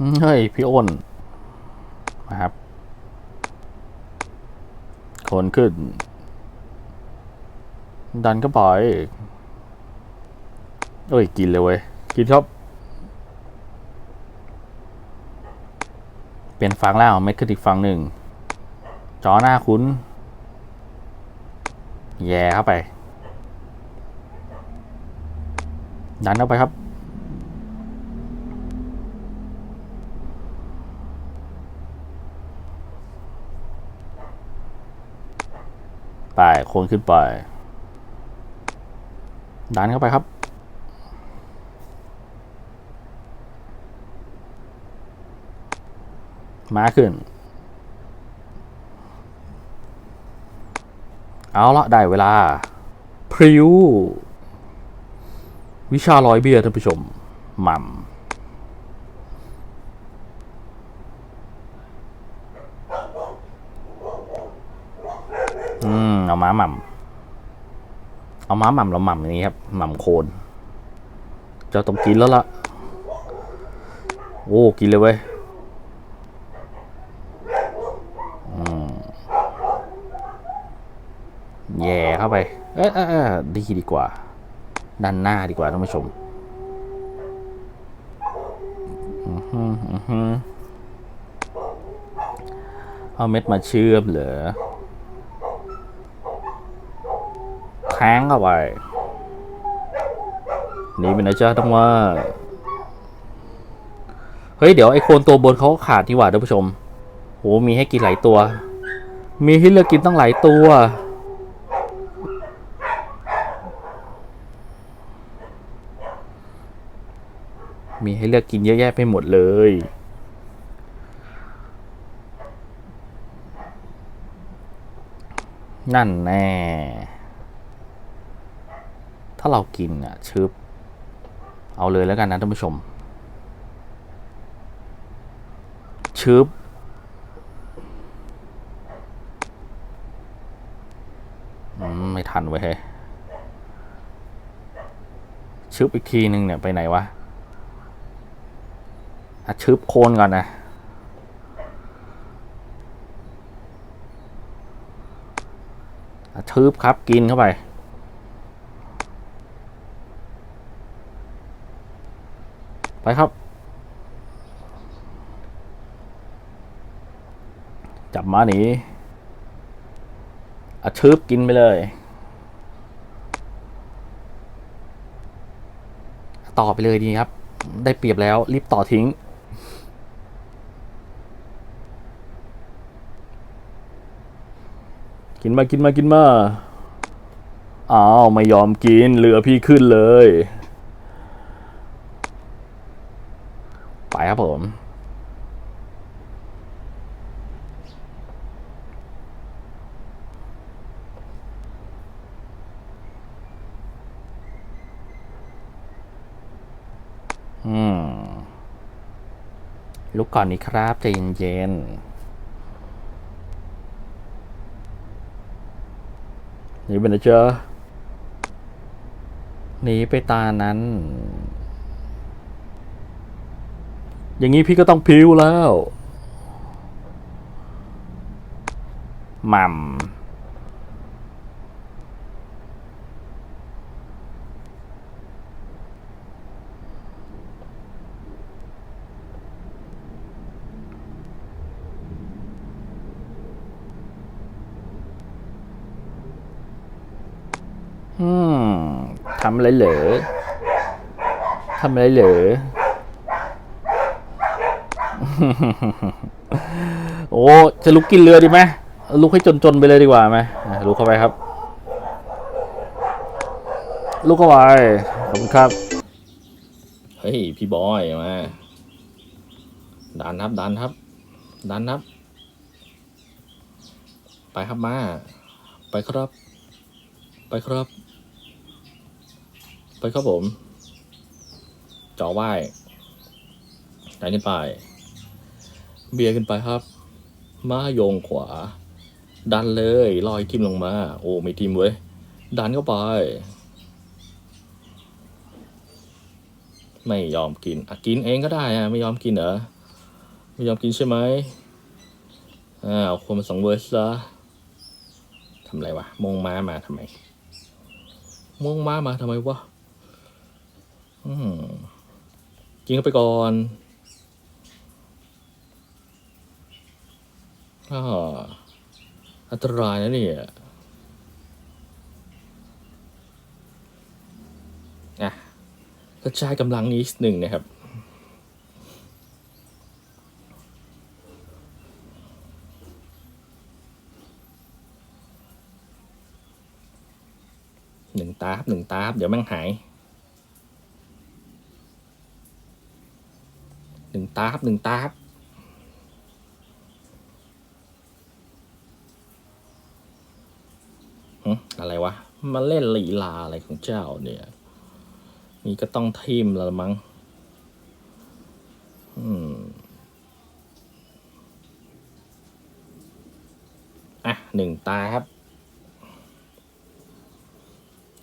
เฮ้ย พี่อ้นนะครับ คนขึ้น ดันก็ปล่อยเอ้ย กินเลยเว้ย กินครับ เปลี่ยนฝั่งแล้วเม็ดขึ้นอีกฝั่งหนึ่ง จอหน้าคุณแย่เข้าไป ดันเข้าไปครับ ไปโคนขึ้นไป ดันเข้าไปครับ มาขึ้น เอาละได้เวลา พริ้ว วิชาลอยเบียร์ท่านผู้ชมหม่ำ อืมเอาม้าหม่ำเอาม้าหม่ำเราหม่ำอย่างนี้ครับ หม่ำโคนเจะต้องกินแล้วล่ะ โอ้กินเลยเว้ยแย่เข้าไป เอ๊ะเอ๊ะเอ๊ะดีดีกว่า ด้านหน้าดีกว่าท่านผู้ชมเอาเม็ดมาเชื่อมเหรอ แทงเข้าไปนี่เป็นนะจ๊ะต้องว่า เฮ้ย เดี๋ยวไอ้โคนตัวบนเขาขาดที่หว่าท่านผู้ชมโหมีให้กินหลายตัว มีให้เลือกกินตั้งหลายตัวมีให้เลือกกินเยอะแยะไปหมดเลย นั่นแน่ ถ้าเรากินอะชึบ เอาเลยแล้วกันนะท่านผู้ชมชึบไม่ทันเว้ยเฮ้ชึบอีกทีนึงเนี่ยไปไหนวะอะชึบโคนก่อนนะอะชึบครับกินเข้าไป ไปครับ จับม้าหนีอชึบกินไปเลย ต่อไปเลยดีครับ ได้เปรียบแล้ว รีบต่อทิ้ง กินมากินมากินมา อ้าว ไม่ยอมกิน เหลือพี่ขึ้นเลย ไปครับผมอืมลุกก่อนนี้ครับใจเย็นๆหนีไปนะเจ้าหนีไปตานั้น อย่างนี้พี่ก็ต้องพิ้วแล้วม่ำอืมทำอะไรเหรอทำอะไรเหรอ โอ้จะลุกกินเรือดีไหมลุกให้จนๆไปเลยดีกว่าไหมลุกเข้าไปครับ ลุกเข้าไปขอบคุณครับ เฮ้ย พี่บอยมาดันครับดันครับดันครับ ไปครับมา ไปครับ ไปครับ ไปครับผมจ่อไหว้ดันขึ้นไป เบียร์ขึ้นไปครับมาโยงขวา ดันเลยลอยทิมลงมา โอ้ไม่ทิมเว้ย ดันเข้าไป ไม่ยอมกินอะกินเองก็ได้อะไม่ยอมกินเหรอ ไม่ยอมกินใช่ไหมอ้าวคนมาสองเวอร์สละทำไรวะมงม้ามาทำไมมงม้ามาทำไมวะอืมกินเข้าไปก่อน อันตรายนะเนี่ยอะกระจายกำลังนิดหนึ่งนะครับหนึ่งตาบหนึ่งตาบเดี๋ยวม่งหายหนึ่งตาบหนึ่งตาบหึอะไรวะ มาเล่นลีลาอะไรของเจ้าเนี่ย นี่ก็ต้องทีมแล้วมั้ง อืม อะหนึ่งตาครับ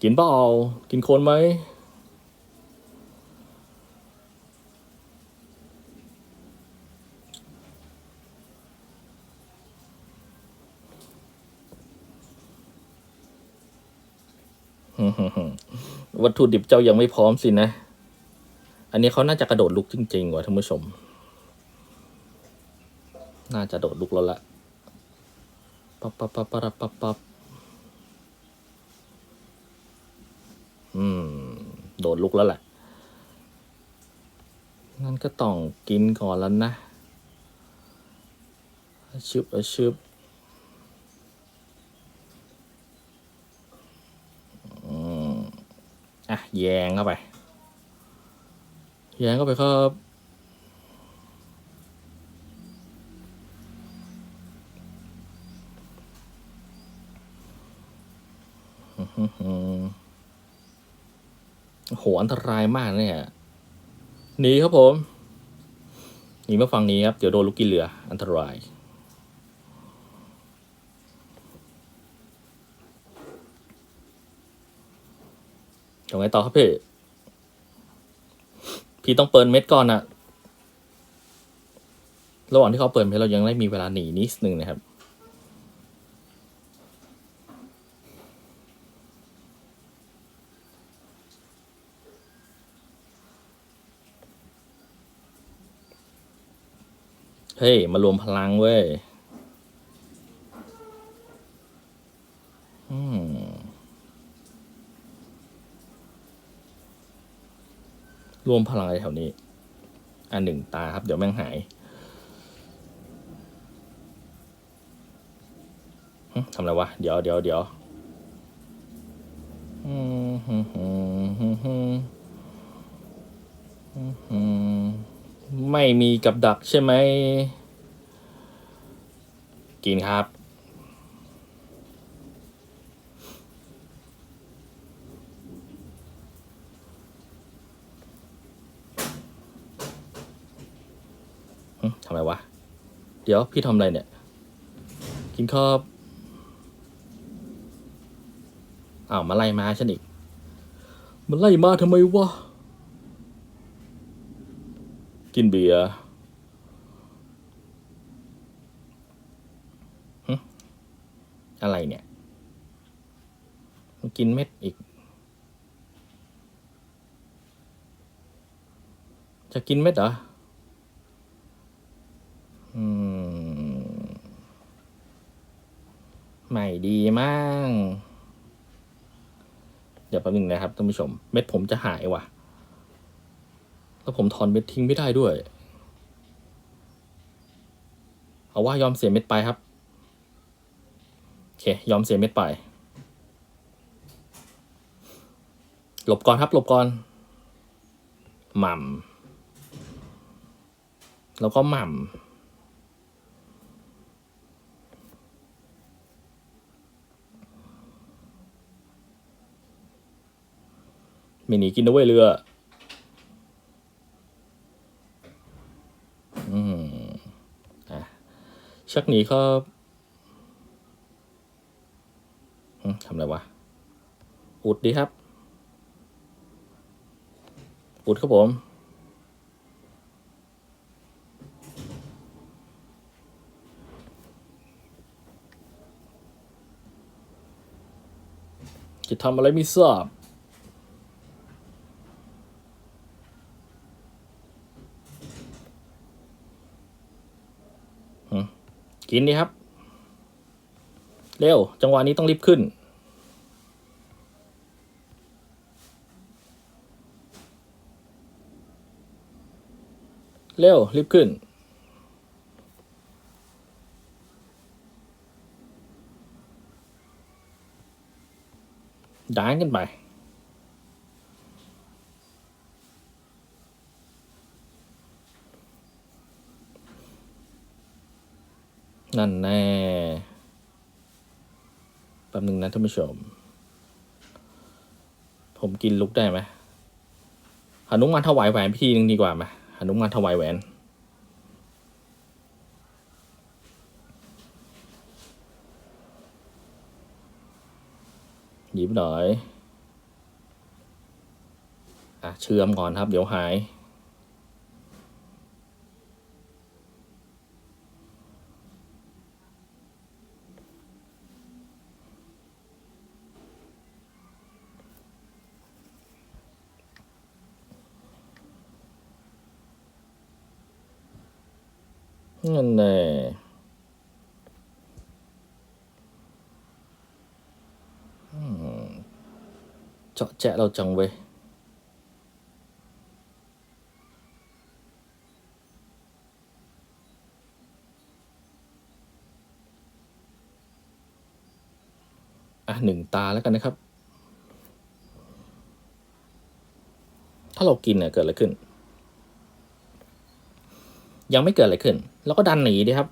กินเปล่ากินคนไหม วัตถุดิบเจ้ายังไม่พร้อมสินะ อันนี้เขาน่าจะกระโดดลุกจริงๆว่ะท่านผู้ชม น่าจะโดดลุกแล้วละปั๊บปั๊บปั๊บปั๊บปั๊บปั๊บอืม โดดลุกแล้วแหละนั่นก็ต้องกินก่อนแล้วนะชึบชึบอืมอะ แยงเข้าไป แยงเข้าไปครับโอ้โหอันตรายมากเนี่ยหนีครับผมหนีมาฝั่งนี้ครับ เดี๋ยวโดนลูกกินเรือ อันตราย ยังไงต่อครับพี่ พี่ต้องเปิดเม็ดก่อนอะระหว่างที่เขาเปิดเม็ดเรายังได้มีเวลาหนีนิดนึงนะครับเฮ้ยมารวมพลังเว้ย รวมพลังอะไรแถวนี้ อันหนึ่งตาครับ เดี๋ยวแม่งหายทำอะไรวะ เดี๋ยวเดี๋ยวเดี๋ยวฮึ่มฮึ่มฮึ่มฮึ่มฮึ่มไม่มีกับดักใช่ไหม กินครับ หึทำไมวะ เดี๋ยวพี่ทำอะไรเนี่ย กินข้าวอ้าวมาไล่มาฉันอีกมาไล่มาทำไมวะ กินเบียร์อะไรเนี่ย กินเม็ดอีก จะกินเม็ดเหรอ อืมไม่ดีมั่งเดี๋ยวแป๊บนึงนะครับท่านผู้ชม เม็ดผมจะหายว่ะ แล้วผมถอนเม็ดทิ้งไม่ได้ด้วย เอาว่ายอมเสียเม็ดไปครับ โอเค ยอมเสียเม็ดไป หลบก่อนครับ หลบก่อนหม่ำแล้วก็หม่ำ ไม่หนีกินด้วยเรือ อืมอะชักหนีครัทำอะไรวะ อุดดีครับ อุดครับผม จะทำอะไรไม่ทราบ กินดีครับ เร็ว จังหวะนี้ต้องรีบขึ้น เร็ว รีบขึ้นดานกันไป นั่นแน่แป๊บหนึ่งนะท่านผู้ชม ผมกินลุกได้ไหมหานุมานถวายแหวนพิธีหนึ่งดีกว่าไหมหานุมานถวายแหวน หยิบหน่อย อะ เชื่อมก่อนครับ เดี๋ยวหาย นั่นแน่อืมเจาะแจะเราจังเว้ยอะหนึ่งตาแล้วกันนะครับ ถ้าเรากินเนี่ยเกิดอะไรขึ้น ยังไม่เกิดอะไรขึ้น แล้วก็ดันหนีดีครับ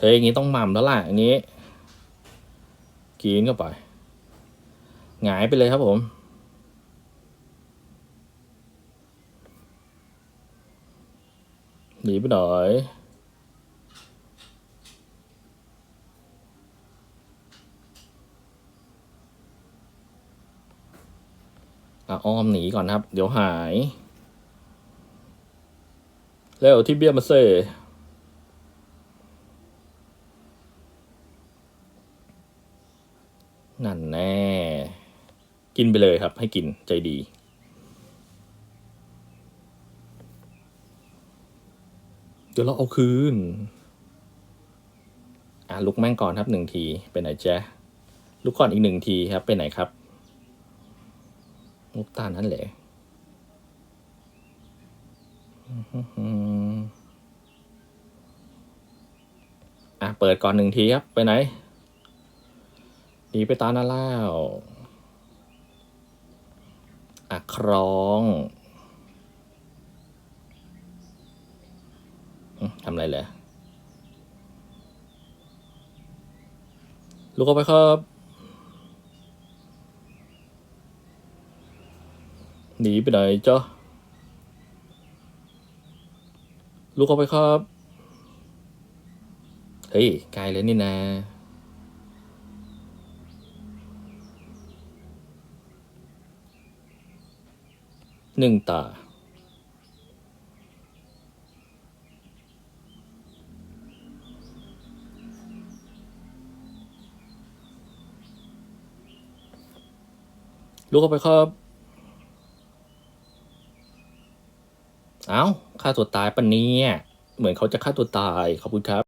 เฮ้ยอย่างนี้ต้องหม่ำแล้วล่ะอย่างนี้กินเข้าไป หงายไปเลยครับผม หนีไปหน่อย อ้อมหนีก่อนครับ เดี๋ยวหายเร็วที่เบี้ยมาเซ่นั่นแน่ กินไปเลยครับ ให้กินใจดี เดี๋ยวเราเอาคืน อะลุกแม่งก่อนครับหนึ่งที ไปไหนแจ๊ลุกก่อนอีกหนึ่งทีครับ ไปไหนครับ มุกตานั่นแหละอะ เปิดก่อนหนึ่งทีครับ ไปไหนหนีไปตาหน้าแล้วอะ ครองอืมทำอะไรเลยลุกเข้าไปครับ หนีไปไหนจ๊ะ ลุกเข้าไปครับ เฮ้ยไกลเลยนี่นะ หนึ่งตา ลุกเข้าไปครับ เอ้าฆ่าตัวตายปะเนี่ยเหมือนเขาจะฆ่าตัวตายขอบคุณครับ